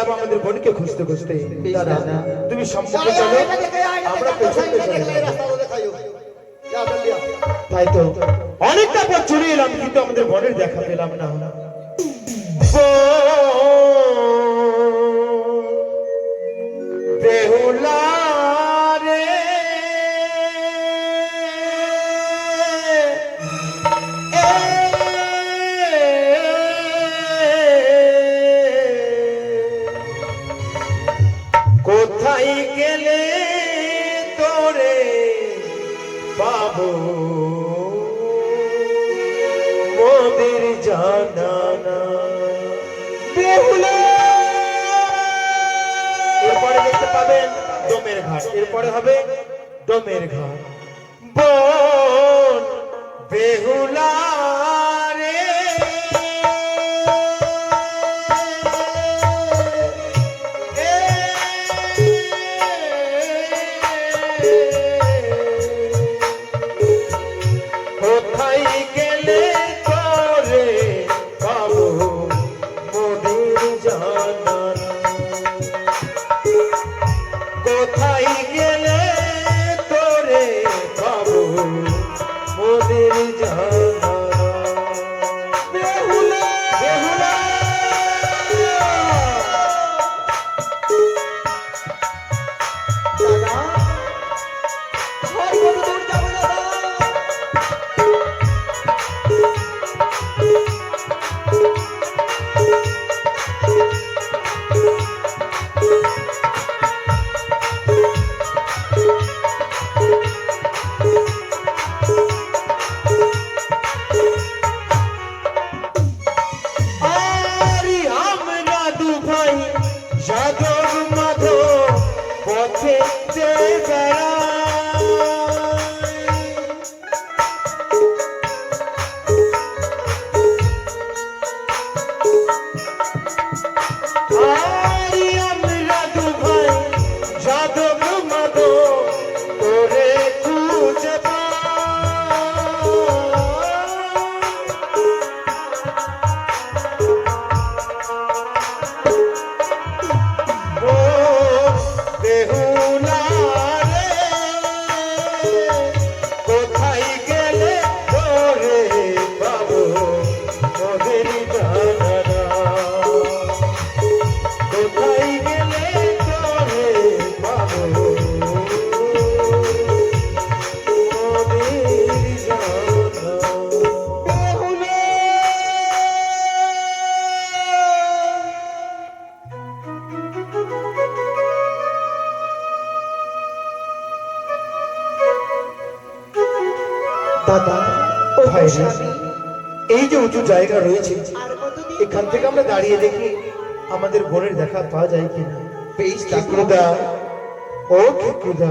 যাব আমাদের বোনকে খুঁজতে খুঁজতে। দাদা। তুমি সম্মুখে চলো আমরা পেছনে তাই তো অনেকটা পর চলে এলাম কিন্তু আমাদের বনের দেখা পেলাম না। গেলে তোরে পাবো। মোদের জানা বেহুলা এরপরে দেখতে পাবেন ডোমের ঘাট। এরপরে হবে ডোমের ঘাট। বোন বেহুলা। ছেলে বেহুলা দাদা ও এই যে উঁচু জায়গা রয়েছে এখান থেকে আমরা দাঁড়িয়ে দেখি আমাদের বোনের দেখা পাওয়া যায় কিনা। বেশ খেকুদা ও খেকুদা